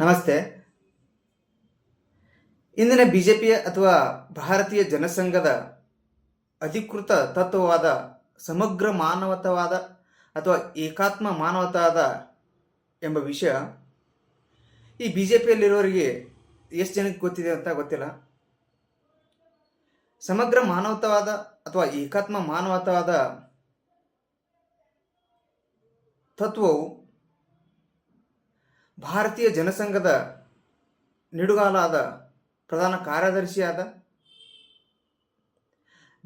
ನಮಸ್ತೆ. ಇಂದಿನ ಬಿಜೆಪಿಯ ಅಥವಾ ಭಾರತೀಯ ಜನಸಂಘದ ಅಧಿಕೃತ ತತ್ವವಾದ ಸಮಗ್ರ ಮಾನವತವಾದ ಅಥವಾ ಏಕಾತ್ಮ ಮಾನವತಾದ ಎಂಬ ವಿಷಯ ಈ ಬಿ ಜೆ ಪಿಯಲ್ಲಿರೋರಿಗೆ ಎಷ್ಟು ಜನಕ್ಕೆ ಗೊತ್ತಿದೆ ಅಂತ ಗೊತ್ತಿಲ್ಲ. ಸಮಗ್ರ ಮಾನವತವಾದ ಅಥವಾ ಏಕಾತ್ಮ ಮಾನವತವಾದ ತತ್ವವು ಭಾರತೀಯ ಜನಸಂಘದ ನಿಡುಗಾಲಾದ ಪ್ರಧಾನ ಕಾರ್ಯದರ್ಶಿಯಾದ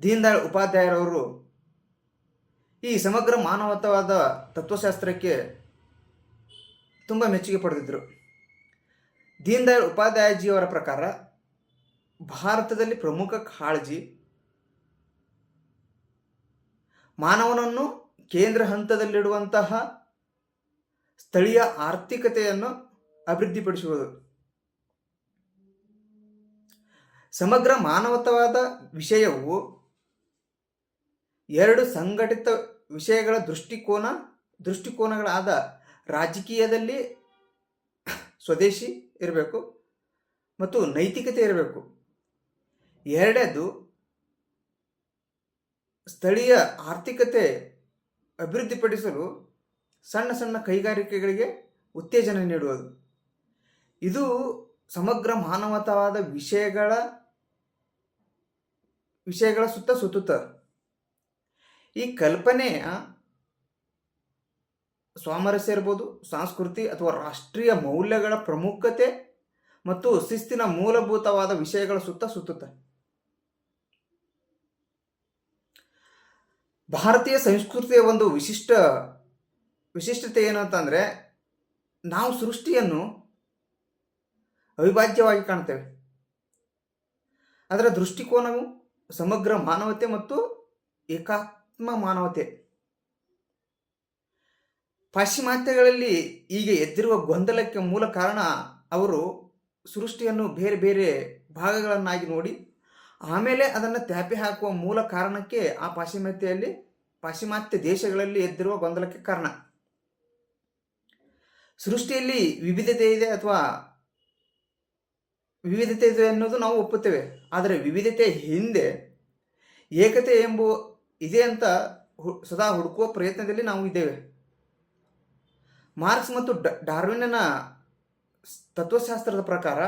ದೀನ್ ದಯಾಳ್ ಉಪಾಧ್ಯಾಯರವರು ಈ ಸಮಗ್ರ ಮಾನವತವಾದ ತತ್ವಶಾಸ್ತ್ರಕ್ಕೆ ತುಂಬ ಮೆಚ್ಚುಗೆ ಪಡೆದಿದ್ದರು. ದೀನ್ ದಯಾಳ್ ಉಪಾಧ್ಯಾಯಜಿಯವರ ಪ್ರಕಾರ ಭಾರತದಲ್ಲಿ ಪ್ರಮುಖ ಕಾಳಜಿ ಮಾನವನನ್ನು ಕೇಂದ್ರ ಹಂತದಲ್ಲಿಡುವಂತಹ ಸ್ಥಳೀಯ ಆರ್ಥಿಕತೆಯನ್ನು ಅಭಿವೃದ್ಧಿಪಡಿಸುವುದು. ಸಮಗ್ರ ಮಾನವತವಾದ ವಿಷಯವು ಎರಡು ಸಂಘಟಿತ ವಿಷಯಗಳ ದೃಷ್ಟಿಕೋನ, ದೃಷ್ಟಿಕೋನಗಳಾದ ರಾಜಕೀಯದಲ್ಲಿ ಸ್ವದೇಶಿ ಇರಬೇಕು ಮತ್ತು ನೈತಿಕತೆ ಇರಬೇಕು. ಎರಡನೇದು ಸ್ಥಳೀಯ ಆರ್ಥಿಕತೆ ಅಭಿವೃದ್ಧಿಪಡಿಸಲು ಸಣ್ಣ ಸಣ್ಣ ಕೈಗಾರಿಕೆಗಳಿಗೆ ಉತ್ತೇಜನ ನೀಡುವುದು. ಇದು ಸಮಗ್ರ ಮಾನವತವಾದ ವಿಷಯಗಳ ವಿಷಯಗಳ ಸುತ್ತ ಸುತ್ತುತ್ತ. ಈ ಕಲ್ಪನೆಯ ಸ್ವಾಮರಸ್ಯ ಇರ್ಬೋದು, ಸಂಸ್ಕೃತಿ ಅಥವಾ ರಾಷ್ಟ್ರೀಯ ಮೌಲ್ಯಗಳ ಪ್ರಮುಖತೆ ಮತ್ತು ಶಿಸ್ತಿನ ಮೂಲಭೂತವಾದ ವಿಷಯಗಳ ಸುತ್ತ ಸುತ್ತುತ್ತ. ಭಾರತೀಯ ಸಂಸ್ಕೃತಿಯ ಒಂದು ವಿಶಿಷ್ಟ ವಿಶಿಷ್ಟತೆ ಏನು ಅಂತಂದರೆ ನಾವು ಸೃಷ್ಟಿಯನ್ನು ಅವಿಭಾಜ್ಯವಾಗಿ ಕಾಣ್ತೇವೆ. ಅದರ ದೃಷ್ಟಿಕೋನವು ಸಮಗ್ರ ಮಾನವತೆ ಮತ್ತು ಏಕಾತ್ಮ ಮಾನವತೆ. ಪಾಶ್ಚಿಮಾತ್ಯಗಳಲ್ಲಿ ಈಗ ಎದ್ದಿರುವ ಗೊಂದಲಕ್ಕೆ ಮೂಲ ಕಾರಣ ಅವರು ಸೃಷ್ಟಿಯನ್ನು ಬೇರೆ ಬೇರೆ ಭಾಗಗಳನ್ನಾಗಿ ನೋಡಿ, ಆಮೇಲೆ ಅದನ್ನು ತ್ಯಾಪಿ ಹಾಕುವ ಮೂಲ ಕಾರಣಕ್ಕೆ ಆ ಪಾಶ್ಚಿಮಾತ್ಯಲ್ಲಿ ಪಾಶ್ಚಿಮಾತ್ಯ ದೇಶಗಳಲ್ಲಿ ಎದ್ದಿರುವ ಗೊಂದಲಕ್ಕೆ ಕಾರಣ. ಸೃಷ್ಟಿಯಲ್ಲಿ ವಿವಿಧತೆ ಇದೆ ಅಥವಾ ವಿವಿಧತೆ ಇದೆ ಅನ್ನೋದು ನಾವು ಒಪ್ಪುತ್ತೇವೆ. ಆದರೆ ವಿವಿಧತೆ ಹಿಂದೆ ಏಕತೆ ಎಂಬ ಇದೆ ಅಂತ ಸದಾ ಹುಡುಕುವ ಪ್ರಯತ್ನದಲ್ಲಿ ನಾವು ಇದ್ದೇವೆ. ಮಾರ್ಕ್ಸ್ ಮತ್ತು ಡ- ಡಾರ್ವಿನ್ನ ತತ್ವಶಾಸ್ತ್ರದ ಪ್ರಕಾರ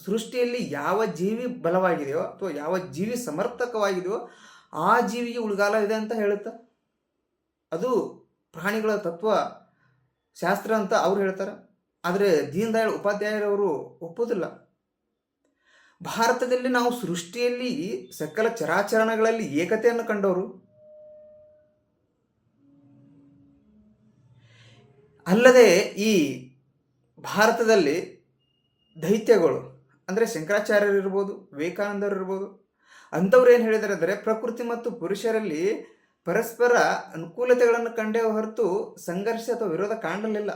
ಸೃಷ್ಟಿಯಲ್ಲಿ ಯಾವ ಜೀವಿ ಬಲವಾಗಿದೆಯೋ ಅಥವಾ ಯಾವ ಜೀವಿ ಸಮರ್ಥಕವಾಗಿದೆಯೋ ಆ ಜೀವಿಗೆ ಉಳಿಗಾಲ ಇದೆ ಅಂತ ಹೇಳುತ್ತೆ? ಅದು ಪ್ರಾಣಿಗಳ ತತ್ವ ಶಾಸ್ತ್ರ ಅಂತ ಅವ್ರು ಹೇಳ್ತಾರೆ. ಆದರೆ ದೀನ್ ದಯಾಳ್ ಉಪಾಧ್ಯಾಯರವರು ಒಪ್ಪೋದಿಲ್ಲ. ಭಾರತದಲ್ಲಿ ನಾವು ಸೃಷ್ಟಿಯಲ್ಲಿ ಸಕಲ ಚರಾಚರಣಗಳಲ್ಲಿ ಏಕತೆಯನ್ನು ಕಂಡವರು. ಅಲ್ಲದೆ ಈ ಭಾರತದಲ್ಲಿ ದೈತ್ಯಗಳು ಅಂದರೆ ಶಂಕರಾಚಾರ್ಯರು ಇರ್ಬೋದು, ವಿವೇಕಾನಂದರು ಇರ್ಬೋದು, ಅಂಥವ್ರು ಏನು ಹೇಳಿದಾರೆ ಅಂದರೆ ಪ್ರಕೃತಿ ಮತ್ತು ಪುರುಷರಲ್ಲಿ ಪರಸ್ಪರ ಅನುಕೂಲತೆಗಳನ್ನು ಕಂಡೇ ಹೊರತು ಸಂಘರ್ಷ ಅಥವಾ ವಿರೋಧ ಕಾಣಲಿಲ್ಲ.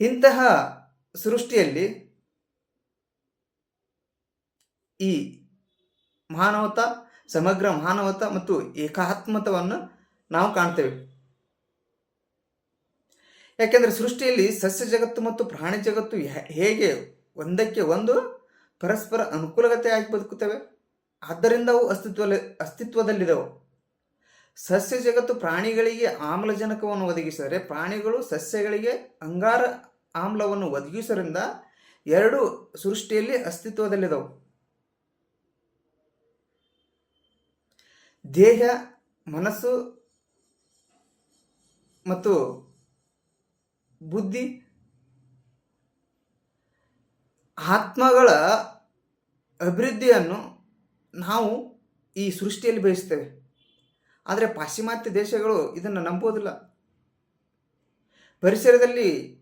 ಇಂತಹ ಸೃಷ್ಟಿಯಲ್ಲಿ ಈ ಮಾನವತ ಸಮಗ್ರ ಮಾನವತ ಮತ್ತು ಏಕಾತ್ಮತವನ್ನು ನಾವು ಕಾಣ್ತೇವೆ. ಯಾಕೆಂದರೆ ಸೃಷ್ಟಿಯಲ್ಲಿ ಸಸ್ಯ ಜಗತ್ತು ಮತ್ತು ಪ್ರಾಣಿ ಜಗತ್ತು ಹೇಗೆ ಒಂದಕ್ಕೆ ಒಂದು ಪರಸ್ಪರ ಅನುಕೂಲತೆಯಾಗಿ ಬದುಕುತ್ತವೆ. ಆದ್ದರಿಂದ ಅವು ಅಸ್ತಿತ್ವದಲ್ಲಿ ಅಸ್ತಿತ್ವದಲ್ಲಿದವು ಸಸ್ಯ ಜಗತ್ತು ಪ್ರಾಣಿಗಳಿಗೆ ಆಮ್ಲಜನಕವನ್ನು ಒದಗಿಸಿದರೆ ಪ್ರಾಣಿಗಳು ಸಸ್ಯಗಳಿಗೆ ಅಂಗಾರ ಆಮ್ಲವನ್ನು ಒದಗಿಸೋದ್ರಿಂದ ಎರಡು ಸೃಷ್ಟಿಯಲ್ಲಿ ಅಸ್ತಿತ್ವದಲ್ಲಿದವು ದೇಹ, ಮನಸ್ಸು ಮತ್ತು ಬುದ್ಧಿ, ಆತ್ಮಗಳ ಅಭಿವೃದ್ಧಿಯನ್ನು ನಾವು ಈ ಸೃಷ್ಟಿಯಲ್ಲಿ ಬಯಸ್ತೇವೆ. ಆದರೆ ಪಾಶ್ಚಿಮಾತ್ಯ ದೇಶಗಳು ಇದನ್ನು ನಂಬೋದಿಲ್ಲ. ಪರಿಸರದಲ್ಲಿ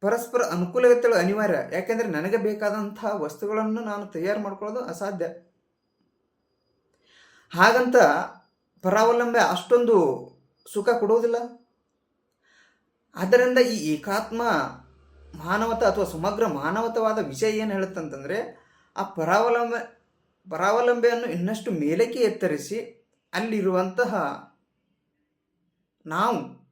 ಪರಸ್ಪರ ಅನುಕೂಲತೆಗಳು ಅನಿವಾರ್ಯ. ಯಾಕೆಂದರೆ ನನಗೆ ಬೇಕಾದಂತಹ ವಸ್ತುಗಳನ್ನು ನಾನು ತಯಾರು ಮಾಡ್ಕೊಳ್ಳೋದು ಅಸಾಧ್ಯ. ಹಾಗಂತ ಪರಾವಲಂಬೆ ಅಷ್ಟೊಂದು ಸುಖ ಕೊಡುವುದಿಲ್ಲ. ಆದ್ದರಿಂದ ಈ ಏಕಾತ್ಮ ಮಾನವತ ಅಥವಾ ಸಮಗ್ರ ಮಾನವತವಾದ ವಿಷಯ ಏನು ಹೇಳುತ್ತಂತಂದರೆ, ಆ ಪರಾವಲಂಬೆ ಪರಾವಲಂಬೆಯನ್ನು ಇನ್ನಷ್ಟು ಮೇಲಕ್ಕೆ ಎತ್ತರಿಸಿ ಅಲ್ಲಿರುವಂತಹ ನಾವು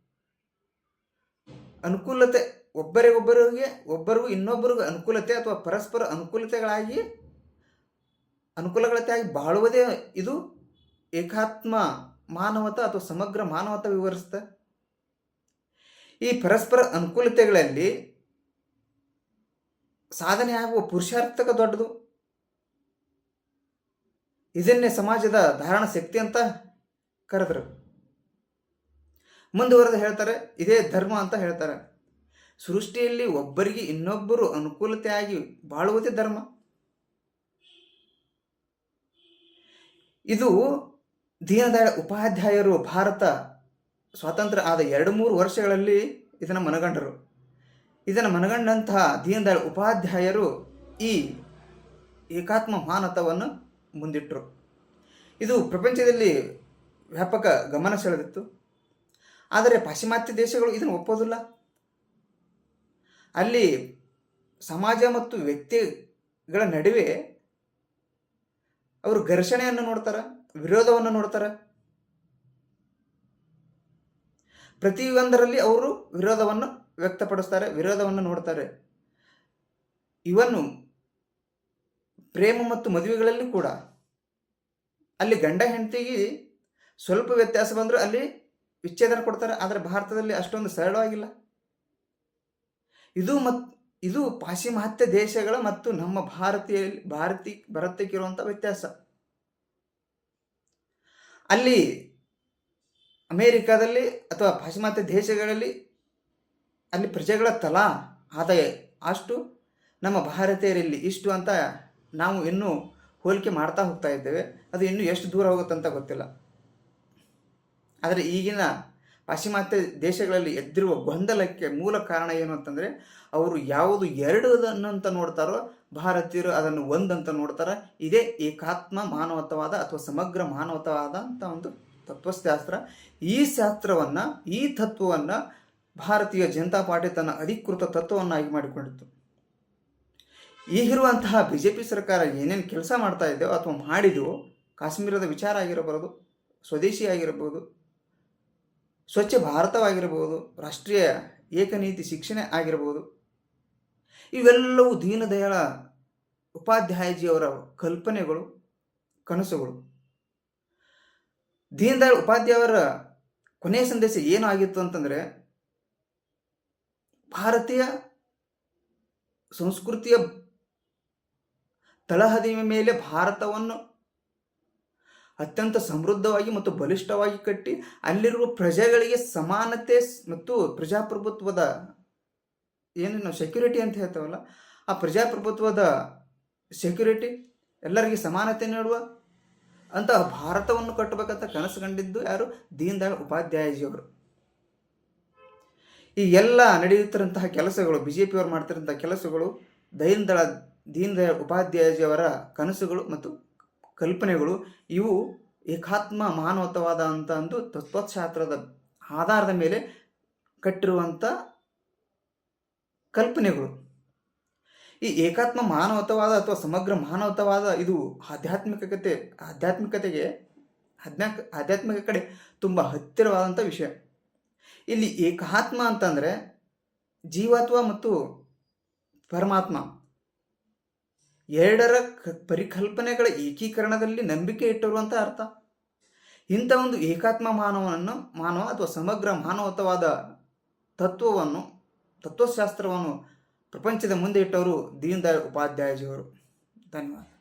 ಅನುಕೂಲತೆ ಒಬ್ಬರಿಗೊಬ್ಬರಿಗೆ, ಒಬ್ಬರಿಗೂ ಇನ್ನೊಬ್ಬರಿಗೂ ಅನುಕೂಲತೆ ಅಥವಾ ಪರಸ್ಪರ ಅನುಕೂಲತೆಗಳಾಗಿ, ಅನುಕೂಲಗಳತೆಯಾಗಿ ಬಾಳುವುದೇ ಇದು ಏಕಾತ್ಮ ಮಾನವತ ಅಥವಾ ಸಮಗ್ರ ಮಾನವತ ವಿವರಿಸ್ತ ಈ ಪರಸ್ಪರ ಅನುಕೂಲತೆಗಳಲ್ಲಿ ಸಾಧನೆ ಆಗುವ ಪುರುಷಾರ್ಥಕ ದೊಡ್ಡದು. ಇದನ್ನೇ ಸಮಾಜದ ಧಾರಣ ಶಕ್ತಿ ಅಂತ ಕರೆದರು. ಮುಂದುವರೆದು ಹೇಳ್ತಾರೆ, ಇದೇ ಧರ್ಮ ಅಂತ ಹೇಳ್ತಾರೆ. ಸೃಷ್ಟಿಯಲ್ಲಿ ಒಬ್ಬರಿಗೆ ಇನ್ನೊಬ್ಬರು ಅನುಕೂಲತೆಯಾಗಿ ಬಾಳುವುದೇ ಧರ್ಮ. ಇದು ದೀನದಯಾಳ ಉಪಾಧ್ಯಾಯರು ಭಾರತ ಸ್ವಾತಂತ್ರ್ಯ ಆದ ಎರಡು ಮೂರು ವರ್ಷಗಳಲ್ಲಿ ಇದನ್ನು ಮನಗಂಡರು. ಇದನ್ನು ಮನಗಂಡಂತಹ ದೀನದಯಾಳ ಉಪಾಧ್ಯಾಯರು ಈ ಏಕಾತ್ಮ ಮಾನತವನ್ನು ಮುಂದಿಟ್ಟರು ಇದು ಪ್ರಪಂಚದಲ್ಲಿ ವ್ಯಾಪಕ ಗಮನ ಸೆಳೆದಿತ್ತು. ಆದರೆ ಪಾಶ್ಚಿಮಾತ್ಯ ದೇಶಗಳು ಇದನ್ನು ಒಪ್ಪೋದಿಲ್ಲ. ಅಲ್ಲಿ ಸಮಾಜ ಮತ್ತು ವ್ಯಕ್ತಿಗಳ ನಡುವೆ ಅವರು ಘರ್ಷಣೆಯನ್ನು ನೋಡ್ತಾರೆ, ವಿರೋಧವನ್ನು ನೋಡ್ತಾರೆ. ಪ್ರತಿಯೊಂದರಲ್ಲಿ ಅವರು ವಿರೋಧವನ್ನು ವ್ಯಕ್ತಪಡಿಸ್ತಾರೆ, ವಿರೋಧವನ್ನು ನೋಡ್ತಾರೆ. ಇವನ್ನು ಪ್ರೇಮ ಮತ್ತು ಮದುವೆಗಳಲ್ಲಿ ಕೂಡ. ಅಲ್ಲಿ ಗಂಡ ಹೆಂಡತಿಗೆ ಸ್ವಲ್ಪ ವ್ಯತ್ಯಾಸ ಬಂದರೂ ಅಲ್ಲಿ ವಿಚ್ಛೇದನ ಕೊಡ್ತಾರೆ, ಆದರೆ ಭಾರತದಲ್ಲಿ ಅಷ್ಟೊಂದು ಸರಳವಾಗಿಲ್ಲ. ಇದು ಮತ್, ಇದು ಪಾಶ್ಚಿಮಾತ್ಯ ದೇಶಗಳ ಮತ್ತು ನಮ್ಮ ಭಾರತೀಯ, ಭಾರತಿ, ಭಾರತಕ್ಕಿರುವಂಥ ವ್ಯತ್ಯಾಸ. ಅಲ್ಲಿ ಅಮೇರಿಕಾದಲ್ಲಿ ಅಥವಾ ಪಾಶ್ಚಿಮಾತ್ಯ ದೇಶಗಳಲ್ಲಿ ಅಲ್ಲಿ ಪ್ರಜೆಗಳ ತಲಾ ಆದಾಯ ಅಷ್ಟು, ನಮ್ಮ ಭಾರತೀಯರಲ್ಲಿ ಇಷ್ಟು ಅಂತ ನಾವು ಇನ್ನೂ ಹೋಲಿಕೆ ಮಾಡ್ತಾ ಹೋಗ್ತಾ ಇದ್ದೇವೆ. ಅದು ಇನ್ನೂ ಎಷ್ಟು ದೂರ ಹೋಗುತ್ತಂತ ಗೊತ್ತಿಲ್ಲ. ಆದರೆ ಈಗಿನ ಪಾಶ್ಚಿಮಾತ್ಯ ದೇಶಗಳಲ್ಲಿ ಎದ್ದಿರುವ ಗೊಂದಲಕ್ಕೆ ಮೂಲ ಕಾರಣ ಏನು ಅಂತಂದರೆ, ಅವರು ಯಾವುದು ಎರಡು ಅಂತ ನೋಡ್ತಾರೋ, ಭಾರತೀಯರು ಅದನ್ನು ಒಂದಂತ ನೋಡ್ತಾರೆ. ಇದೇ ಏಕಾತ್ಮ ಮಾನವತವಾದ ಅಥವಾ ಸಮಗ್ರ ಮಾನವತವಾದ ಅಂತ ಒಂದು ತತ್ವಶಾಸ್ತ್ರ. ಈ ಶಾಸ್ತ್ರವನ್ನು, ಈ ತತ್ವವನ್ನು ಭಾರತೀಯ ಜನತಾ ಪಾರ್ಟಿ ತನ್ನ ಅಧಿಕೃತ ತತ್ವವನ್ನಾಗಿ ಮಾಡಿಕೊಂಡಿತ್ತು. ಈಗಿರುವಂತಹ ಬಿ ಜೆ ಪಿ ಸರ್ಕಾರ ಏನೇನು ಕೆಲಸ ಮಾಡ್ತಾ ಇದೆಯೋ ಅಥವಾ ಮಾಡಿದೆಯೋ ಕಾಶ್ಮೀರದ ವಿಚಾರ ಆಗಿರಬಾರದು ಸ್ವದೇಶಿ ಆಗಿರಬಹುದು, ಸ್ವಚ್ಛ ಭಾರತವಾಗಿರಬಹುದು, ರಾಷ್ಟ್ರೀಯ ಏಕನೀತಿ ಶಿಕ್ಷಣ ಆಗಿರಬಹುದು, ಇವೆಲ್ಲವೂ ದೀನದಯಾಳ ಉಪಾಧ್ಯಾಯಜಿಯವರ ಕಲ್ಪನೆಗಳು, ಕನಸುಗಳು. ದೀನದಯಾಳ್ ಉಪಾಧ್ಯಾಯವರ ಕೊನೆಯ ಸಂದೇಶ ಏನು ಆಗಿತ್ತು ಅಂತಂದರೆ, ಭಾರತೀಯ ಸಂಸ್ಕೃತಿಯ ತಳಹದಿಯ ಮೇಲೆ ಭಾರತವನ್ನು ಅತ್ಯಂತ ಸಮೃದ್ಧವಾಗಿ ಮತ್ತು ಬಲಿಷ್ಠವಾಗಿ ಕಟ್ಟಿ ಅಲ್ಲಿರುವ ಪ್ರಜೆಗಳಿಗೆ ಸಮಾನತೆ ಮತ್ತು ಪ್ರಜಾಪ್ರಭುತ್ವದ ಏನು ನಾವು ಸೆಕ್ಯೂರಿಟಿ ಅಂತ ಹೇಳ್ತೇವಲ್ಲ, ಆ ಪ್ರಜಾಪ್ರಭುತ್ವದ ಸೆಕ್ಯೂರಿಟಿ ಎಲ್ಲರಿಗೆ ಸಮಾನತೆ ನೀಡುವ ಅಂತ ಭಾರತವನ್ನು ಕಟ್ಟಬೇಕಂತ ಕನಸು ಕಂಡಿದ್ದು ಯಾರು? ದೀನ್ ದಯಾಳ್ ಉಪಾಧ್ಯಾಯಜಿಯವರು. ಈ ಎಲ್ಲ ನಡೆಯುತ್ತಿರುವಂತಹ ಕೆಲಸಗಳು ಬಿ ಜೆ ಪಿಯವರು ಕೆಲಸಗಳು ದೈನ್ ದೀನ್ ದಯಾಳ್ ಉಪಾಧ್ಯಾಯಜಿಯವರ ಕನಸುಗಳು ಮತ್ತು ಕಲ್ಪನೆಗಳು ಇವು ಏಕಾತ್ಮ ಮಾನವತವಾದ ಅಂತ ಒಂದು ತತ್ವಶಾಸ್ತ್ರದ ಆಧಾರದ ಮೇಲೆ ಕಟ್ಟಿರುವಂಥ ಕಲ್ಪನೆಗಳು. ಈ ಏಕಾತ್ಮ ಮಾನವತವಾದ ಅಥವಾ ಸಮಗ್ರ ಮಾನವತವಾದ ಇದು ಆಧ್ಯಾತ್ಮಿಕತೆ, ಆಧ್ಯಾತ್ಮಿಕತೆಗೆ ಅಧ್ಯಾಕ್ ಆಧ್ಯಾತ್ಮಿಕ ಕಡೆ ತುಂಬ ಹತ್ತಿರವಾದಂಥ ವಿಷಯ. ಇಲ್ಲಿ ಏಕಾತ್ಮ ಅಂತಂದರೆ ಜೀವಾತ್ಮ ಮತ್ತು ಪರಮಾತ್ಮ. ಎರಡರ ಪರಿಕಲ್ಪನೆಗಳ ಏಕೀಕರಣದಲ್ಲಿ ನಂಬಿಕೆ ಇಟ್ಟರು ಅಂತ ಅರ್ಥ. ಇಂಥ ಒಂದು ಏಕಾತ್ಮ ಮಾನವನನ್ನು, ಮಾನವ ಅಥವಾ ಸಮಗ್ರ ಮಾನವತವಾದ ತತ್ವವನ್ನು, ತತ್ವಶಾಸ್ತ್ರವನ್ನು ಪ್ರಪಂಚದ ಮುಂದೆ ಇಟ್ಟವರು ದೀನ್ ದಯಾಳ್ ಉಪಾಧ್ಯಾಯಜಿಯವರು. ಧನ್ಯವಾದ.